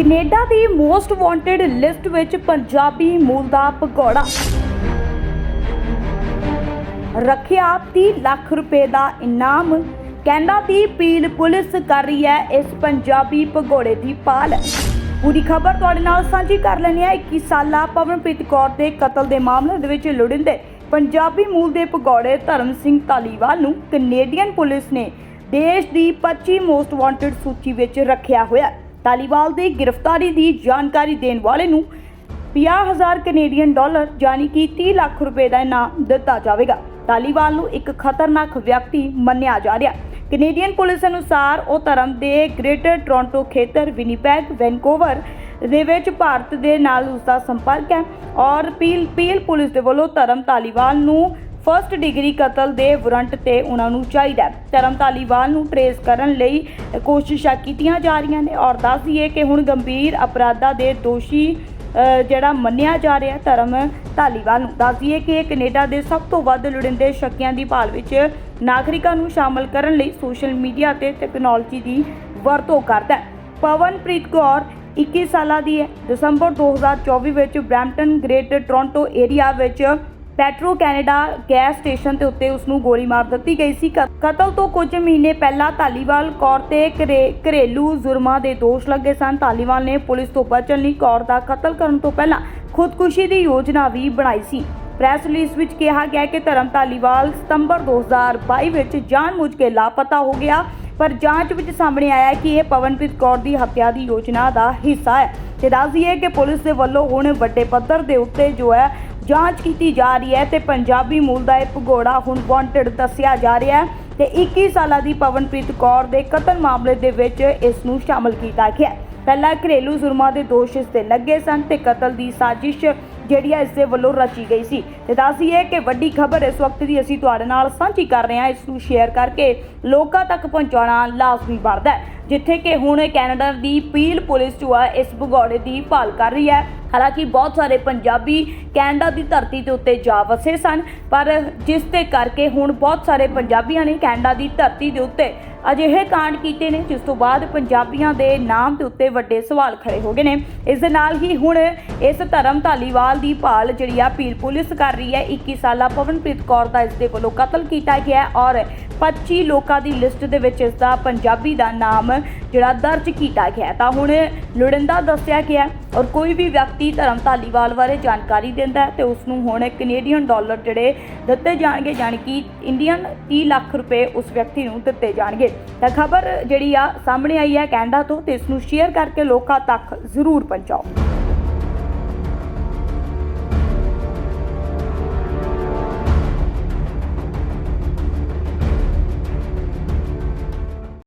Canada ਦੀ most wanted list ਵਿੱਚ ਪੰਜਾਬੀ ਮੂਲ ਦਾ ਭਗੌੜਾ ਰੱਖਿਆ 30 ਲੱਖ ਰੁਪਏ ਦਾ ਇਨਾਮ। ਕੈਨੇਡਾ ਦੀ ਪੀਲ ਪੁਲਿਸ ਕਰ ਰਹੀ ਹੈ ਇਸ ਪੰਜਾਬੀ ਭਗੌੜੇ ਦੀ ਪਾਲ। ਪੂਰੀ ਖਬਰ ਤੁਹਾਡੇ ਨਾਲ ਸਾਂਝੀ ਕਰ ਲੈਣੀ ਹੈ। 21 ਸਾਲਾ ਪਵਨਪ੍ਰੀਤ ਕੌਰ ਦੇ ਕਤਲ ਦੇ ਮਾਮਲੇ ਦੇ ਵਿੱਚ ਲੁੜਿੰਦੇ ਪੰਜਾਬੀ ਮੂਲ ਦੇ ਭਗੌੜੇ ਧਰਮ ਸਿੰਘ ਧਾਲੀਵਾਲ ਨੂੰ ਕੈਨੇਡੀਅਨ ਪੁਲਿਸ ਨੇ ਦੇਸ਼ ਦੀ 25 ਮੋਸਟ ਵਾਂਟਡ ਸੂਚੀ ਵਿੱਚ ਰੱਖਿਆ ਹੋਇਆ। ਹੈ। ਤਾਲੀਵਾਲ ਦੀ ਗ੍ਰਿਫਤਾਰੀ ਦੀ ਜਾਣਕਾਰੀ ਦੇਣ ਵਾਲੇ ਨੂੰ 50000 ਕੈਨੇਡੀਅਨ ਡਾਲਰ, ਯਾਨੀ ਕਿ 30 ਲੱਖ ਰੁਪਏ ਦਾ ਇਨਾਮ ਦਿੱਤਾ ਜਾਵੇਗਾ। ਤਾਲੀਵਾਲ ਨੂੰ ਇੱਕ ਖਤਰਨਾਕ ਵਿਅਕਤੀ ਮੰਨਿਆ ਜਾ ਰਿਹਾ ਕੈਨੇਡੀਅਨ ਪੁਲਿਸ ਅਨੁਸਾਰ ਉਹ ਧਰਮ ਦੇ ਗ੍ਰੇਟਰ ਟੋਰਾਂਟੋ ਖੇਤਰ ਵਿਨੀਪੈਗ, ਵੈਨਕੂਵਰ ਦੇ ਵਿੱਚ ਭਾਰਤ ਦੇ ਨਾਲ ਉਸ ਦਾ ਸੰਪਰਕ ਹੈ ਔਰ ਪੀਲ ਪੀਲ ਪੁਲਿਸ ਦੇ ਵੱਲੋਂ ਧਰਮ ਤਾਲੀਵਾਲ ਨੂੰ ਫਰਸਟ ਡਿਗਰੀ ਕਤਲ ਦੇ ਵਾਰੰਟ ਤੇ ਉਹਨਾਂ ਨੂੰ ਚਾਹੀਦਾ ਹੈ। ਧਰਮ ਧਾਲੀਵਾਲ ਨੂੰ ਟਰੇਸ ਕਰਨ ਲਈ ਕੋਸ਼ਿਸ਼ਾਂ ਕੀਤੀਆਂ ਜਾ ਰਹੀਆਂ ਨੇ ਔਰ ਦੱਸ ਦਈਏ ਕਿ ਹੁਣ ਗੰਭੀਰ ਅਪਰਾਧਾਂ ਦੇ ਦੋਸ਼ੀ ਜਿਹੜਾ ਮੰਨਿਆ ਜਾ ਰਿਹਾ ਧਰਮ ਧਾਲੀਵਾਲ ਨੂੰ। ਦੱਸ ਦਈਏ ਕਿ ਇਹ ਕੈਨੇਡਾ ਦੇ ਸਭ ਤੋਂ ਵੱਧ ਲੋੜੀਂਦੇ ਸ਼ੱਕੀਆਂ ਦੀ ਭਾਲ ਵਿੱਚ ਨਾਗਰਿਕਾਂ ਨੂੰ ਸ਼ਾਮਲ ਕਰਨ ਲਈ ਸੋਸ਼ਲ ਮੀਡੀਆ ਤੇ ਟੈਕਨੋਲੋਜੀ ਦੀ ਵਰਤੋਂ ਕਰਦਾ ਹੈ। ਪਵਨਪ੍ਰੀਤ ਕੌਰ 21 ਸਾਲਾਂ ਦੀ ਹੈ। ਦਸੰਬਰ 2024 ਵਿੱਚ ਬ੍ਰੈਂਪਟਨ ਗ੍ਰੇਟ ਟੋਰਾਂਟੋ ਏਰੀਆ ਵਿੱਚ ਪੈਟਰੋ ਕੈਨੇਡਾ ਗੈਸ ਸਟੇਸ਼ਨ ਦੇ ਉੱਤੇ ਉਸ ਨੂੰ ਗੋਲੀ ਮਾਰ ਦਿੱਤੀ ਗਈ ਸੀ। ਕ- ਕਤਲ ਤੋਂ ਕੁਝ ਮਹੀਨੇ ਪਹਿਲਾਂ ਧਾਲੀਵਾਲ ਕੌਰ ਤੇ ਘਰੇ- ਘਰੇਲੂ ਜ਼ੁਰਮਾਂ ਦੇ ਦੋਸ਼ ਲੱਗੇ ਸਨ। ਧਾਲੀਵਾਲ ਨੇ ਪੁਲਿਸ ਤੋਂ ਬਚਣ ਲਈ ਕੌਰ ਦਾ ਕਤਲ ਕਰਨ ਤੋਂ ਪਹਿਲਾਂ ਖੁਦਕੁਸ਼ੀ ਦੀ ਯੋਜਨਾ ਵੀ ਬਣਾਈ ਸੀ। ਪ੍ਰੈਸ ਰਿਲੀਜ਼ ਵਿੱਚ ਕਿਹਾ ਗਿਆ ਕਿ ਧਰਮ ਧਾਲੀਵਾਲ ਸਤੰਬਰ 2022 ਵਿੱਚ ਜਾਣਬੁੱਝ ਕੇ ਲਾਪਤਾ ਹੋ ਗਿਆ, ਪਰ ਜਾਂਚ ਵਿੱਚ ਸਾਹਮਣੇ ਆਇਆ ਕਿ ਇਹ ਪਵਨਪ੍ਰੀਤ ਕੌਰ ਦੀ ਹੱਤਿਆ ਦੀ ਯੋਜਨਾ ਦਾ ਹਿੱਸਾ ਹੈ। ਤੇ ਦੱਸ ਦਈਏ ਕਿ ਪੁਲਿਸ ਦੇ ਵੱਲੋਂ ਹੁਣ ਵੱਡੇ ਪੱਧਰ ਦੇ ਉੱਤੇ ਜੋ ਹੈ ਜਾਂਚ ਕੀਤੀ ਜਾ ਰਹੀ ਹੈ ਤੇ ਪੰਜਾਬੀ ਮੂਲ ਦਾ ਇਹ ਭਗੌੜਾ ਹੁਣ ਵਾਂਟਡ ਦੱਸਿਆ ਜਾ ਰਿਹਾ ਹੈ ਤੇ 21 ਸਾਲਾਂ ਦੀ ਪਵਨਪ੍ਰੀਤ ਕੌਰ ਦੇ ਕਤਲ ਮਾਮਲੇ ਦੇ ਵਿੱਚ ਇਸ ਨੂੰ ਸ਼ਾਮਲ ਕੀਤਾ ਗਿਆ ਪਹਿਲਾਂ ਘਰੇਲੂ ਜ਼ੁਰਮਾਂ ਦੇ ਦੋਸ਼ ਇਸ ਤੇ ਲੱਗੇ ਸਨ ਤੇ ਕਤਲ ਦੀ ਸਾਜ਼ਿਸ਼ ਜਿਹੜੀ ਹੈ ਇਸ ਦੇ ਵੱਲੋਂ ਰਚੀ ਗਈ ਸੀ। ਤੇ ਦੱਸੀਏ ਕਿ ਵੱਡੀ ਖਬਰ ਇਸ ਵਕਤ ਦੀ ਅਸੀਂ ਤੁਹਾਡੇ ਨਾਲ ਸਾਂਝੀ ਕਰ ਰਹੇ ਹਾਂ। ਇਸ ਨੂੰ ਸ਼ੇਅਰ ਕਰਕੇ ਲੋਕਾਂ ਤੱਕ ਪਹੁੰਚਾਉਣਾ ਲਾਜ਼ਮੀ ਬਣਦਾ ਹੈ। ਜਿੱਥੇ ਕਿ ਹੁਣ ਕੈਨੇਡਾ ਦੀ ਪੀਲ ਪੁਲਿਸ ਜੋ ਹੈ ਇਸ ਭਗੌੜੇ ਦੀ ਭਾਲ ਕਰ ਰਹੀ ਹੈ। ਹਾਲਾਂਕਿ ਬਹੁਤ ਸਾਰੇ ਪੰਜਾਬੀ ਕੈਨੇਡਾ ਦੀ ਧਰਤੀ ਦੇ ਉੱਤੇ ਜਾ ਵਸੇ ਸਨ, ਪਰ ਜਿਸ ਦੇ ਕਰਕੇ ਹੁਣ ਬਹੁਤ ਸਾਰੇ ਪੰਜਾਬੀਆਂ ਨੇ ਕੈਨੇਡਾ ਦੀ ਧਰਤੀ ਦੇ ਉੱਤੇ ਅਜਿਹੇ ਕਾਂਡ ਕੀਤੇ ਨੇ, ਜਿਸ ਤੋਂ ਬਾਅਦ ਪੰਜਾਬੀਆਂ ਦੇ ਨਾਮ ਦੇ ਉੱਤੇ ਵੱਡੇ ਸਵਾਲ ਖੜੇ ਹੋ ਗਏ ਨੇ। ਇਸ ਦੇ ਨਾਲ ਹੀ ਹੁਣ ਇਸ ਧਰਮ ਧਾਲੀਵਾਲ ਦੀ ਭਾਲ ਜਿਹੜੀ ਆ ਪੀਰ ਪੁਲਿਸ ਕਰ ਰਹੀ ਹੈ। 21 ਸਾਲਾ ਪਵਨਪ੍ਰੀਤ ਕੌਰ ਦਾ ਇਸ ਦੇ ਵੱਲੋਂ ਕਤਲ ਕੀਤਾ ਗਿਆ ਔਰ 25 ਲੋਕਾਂ ਦੀ ਲਿਸਟ ਦੇ ਵਿੱਚ ਇਸ ਦਾ ਪੰਜਾਬੀ ਦਾ ਨਾਮ ਜਿਹੜਾ ਦਰਜ ਕੀਤਾ ਗਿਆ ਤਾਂ ਹੁਣ ਲੋੜਿੰਦਾ ਦੱਸਿਆ ਗਿਆ ਔਰ ਕੋਈ ਵੀ ਵਿਅਕਤੀ ਧਰਮ ਧਾਲੀਵਾਲ ਬਾਰੇ ਜਾਣਕਾਰੀ ਦਿੰਦਾ ਹੈ ਤੇ ਉਸ ਨੂੰ ਹੁਣ ਕੈਨੇਡੀਅਨ ਡਾਲਰ ਜਿਹੜੇ ਦਿੱਤੇ ਜਾਣਗੇ, ਜਾਣੀ ਕਿ ਇੰਡੀਅਨ 30 ਲੱਖ ਰੁਪਏ ਉਸ ਵਿਅਕਤੀ ਨੂੰ ਦਿੱਤੇ ਜਾਣਗੇ। ਤਾਂ ਖਬਰ ਜਿਹੜੀ ਆ ਸਾਹਮਣੇ ਆਈ ਹੈ ਕੈਨੇਡਾ ਤੋਂ, ਤੇ ਇਸ ਨੂੰ ਸ਼ੇਅਰ ਕਰਕੇ ਲੋਕਾਂ ਤੱਕ ਜ਼ਰੂਰ ਪਹੁੰਚਾਓ।